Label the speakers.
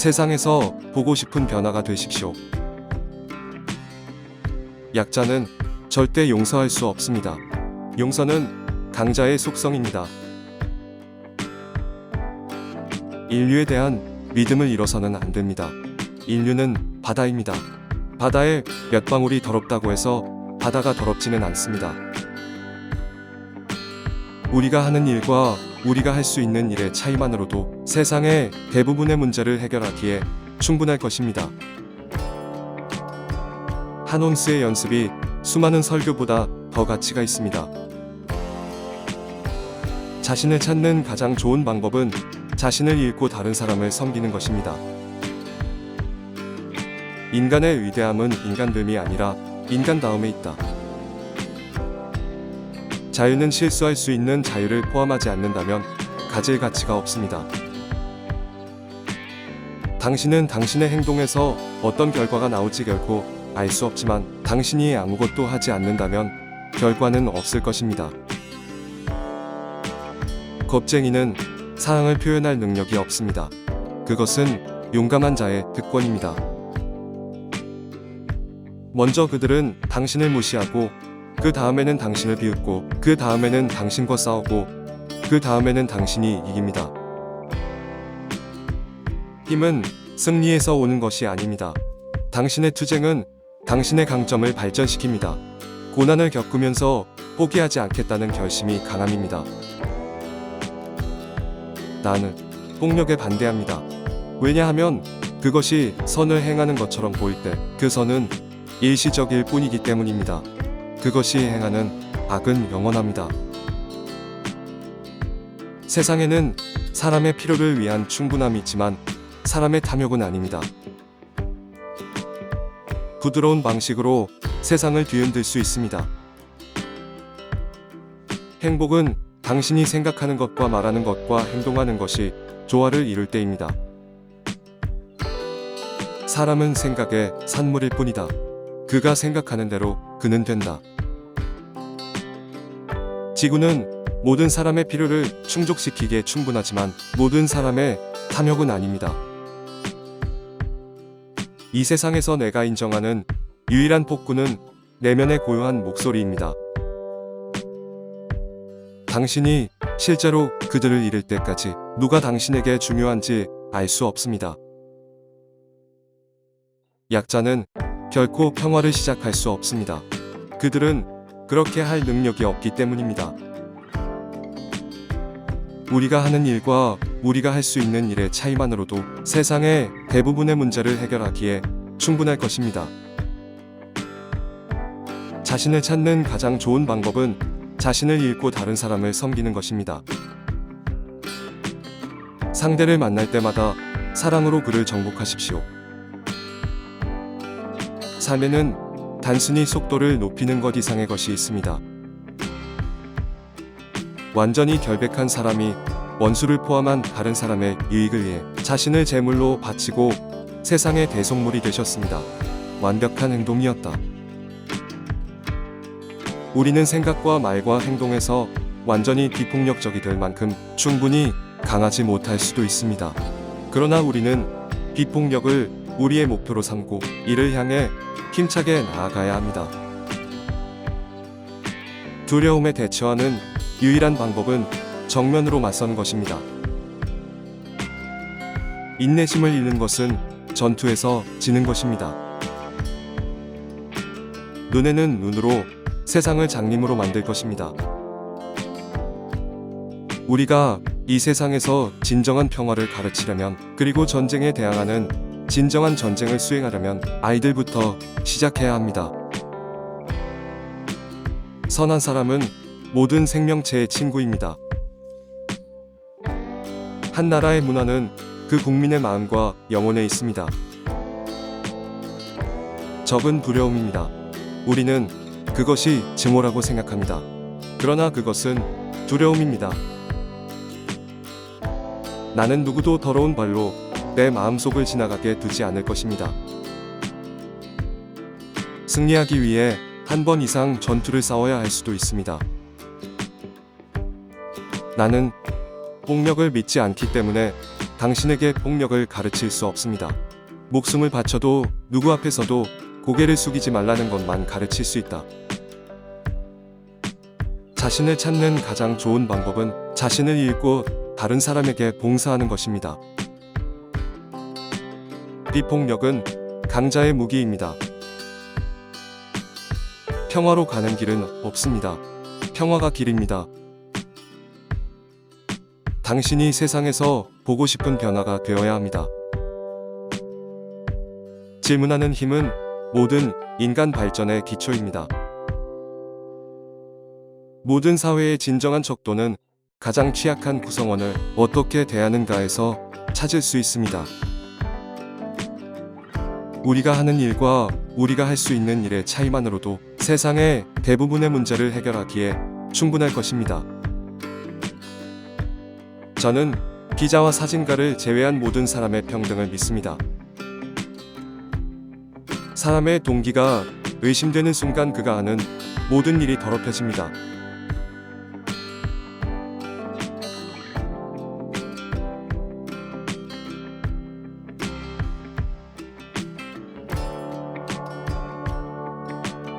Speaker 1: 세상에서 보고 싶은 변화가 되십시오. 약자는 절대 용서할 수 없습니다. 용서는 강자의 속성입니다. 인류에 대한 믿음을 잃어서는 안 됩니다. 인류는 바다입니다. 바다에 몇 방울이 더럽다고 해서 바다가 더럽지는 않습니다. 우리가 하는 일과 우리가 할 수 있는 일의 차이만으로도 세상의 대부분의 문제를 해결하기에 충분할 것입니다. 한 온스의 연습이 수많은 설교보다 더 가치가 있습니다. 자신을 찾는 가장 좋은 방법은 자신을 잃고 다른 사람을 섬기는 것입니다. 인간의 위대함은 인간됨이 아니라 인간다움에 있다. 자유는 실수할 수 있는 자유를 포함하지 않는다면 가질 가치가 없습니다. 당신은 당신의 행동에서 어떤 결과가 나올지 결코 알 수 없지만 당신이 아무것도 하지 않는다면 결과는 없을 것입니다. 겁쟁이는 사랑을 표현할 능력이 없습니다. 그것은 용감한 자의 특권입니다. 먼저 그들은 당신을 무시하고 그 다음에는 당신을 비웃고 그 다음에는 당신과 싸우고 그 다음에는 당신이 이깁니다. 힘은 승리에서 오는 것이 아닙니다. 당신의 투쟁은 당신의 강점을 발전시킵니다. 고난을 겪으면서 포기하지 않겠다는 결심이 강함입니다. 나는 폭력에 반대합니다. 왜냐하면 그것이 선을 행하는 것처럼 보일 때 그 선은 일시적일 뿐이기 때문입니다. 그것이 행하는 악은 영원합니다. 세상에는 사람의 필요를 위한 충분함이 있지만 사람의 탐욕은 아닙니다. 부드러운 방식으로 세상을 뒤흔들 수 있습니다. 행복은 당신이 생각하는 것과 말하는 것과 행동하는 것이 조화를 이룰 때입니다. 사람은 생각의 산물일 뿐이다. 그가 생각하는 대로 그는 된다. 지구는 모든 사람의 필요를 충족시키기에 충분하지만 모든 사람의 탐욕은 아닙니다. 이 세상에서 내가 인정하는 유일한 폭군은 내면의 고요한 목소리입니다. 당신이 실제로 그들을 잃을 때까지 누가 당신에게 중요한지 알 수 없습니다. 약자는 결코 평화를 시작할 수 없습니다. 그들은 그렇게 할 능력이 없기 때문입니다. 우리가 하는 일과 우리가 할 수 있는 일의 차이만으로도 세상의 대부분의 문제를 해결하기에 충분할 것입니다. 자신을 찾는 가장 좋은 방법은 자신을 잃고 다른 사람을 섬기는 것입니다. 상대를 만날 때마다 사랑으로 그를 정복하십시오. 삶에는 단순히 속도를 높이는 것 이상의 것이 있습니다. 완전히 결백한 사람이 원수를 포함한 다른 사람의 유익을 위해 자신을 제물로 바치고 세상의 대속물이 되셨습니다. 완벽한 행동이었다. 우리는 생각과 말과 행동에서 완전히 비폭력적이 될 만큼 충분히 강하지 못할 수도 있습니다. 그러나 우리는 비폭력을 우리의 목표로 삼고 이를 향해 힘차게 나아가야 합니다. 두려움에 대처하는 유일한 방법은 정면으로 맞서는 것입니다. 인내심을 잃는 것은 전투에서 지는 것입니다. 눈에는 눈으로 세상을 장님으로 만들 것입니다. 우리가 이 세상에서 진정한 평화를 가르치려면 그리고 전쟁에 대항하는 진정한 전쟁을 수행하려면 아이들부터 시작해야 합니다. 선한 사람은 모든 생명체의 친구입니다. 한 나라의 문화는 그 국민의 마음과 영혼에 있습니다. 적은 두려움입니다. 우리는 그것이 증오라고 생각합니다. 그러나 그것은 두려움입니다. 나는 누구도 더러운 발로 내 마음속을 지나가게 두지 않을 것입니다. 승리하기 위해 한 번 이상 전투를 싸워야 할 수도 있습니다. 나는 폭력을 믿지 않기 때문에 당신에게 폭력을 가르칠 수 없습니다. 목숨을 바쳐도 누구 앞에서도 고개를 숙이지 말라는 것만 가르칠 수 있다. 자신을 찾는 가장 좋은 방법은 자신을 잃고 다른 사람에게 봉사하는 것입니다. 비폭력은 강자의 무기입니다. 평화로 가는 길은 없습니다. 평화가 길입니다. 당신이 세상에서 보고 싶은 변화가 되어야 합니다. 질문하는 힘은 모든 인간 발전의 기초입니다. 모든 사회의 진정한 척도는 가장 취약한 구성원을 어떻게 대하는가에서 찾을 수 있습니다. 우리가 하는 일과 우리가 할 수 있는 일의 차이만으로도 세상의 대부분의 문제를 해결하기에 충분할 것입니다. 저는 기자와 사진가를 제외한 모든 사람의 평등을 믿습니다. 사람의 동기가 의심되는 순간 그가 하는 모든 일이 더럽혀집니다.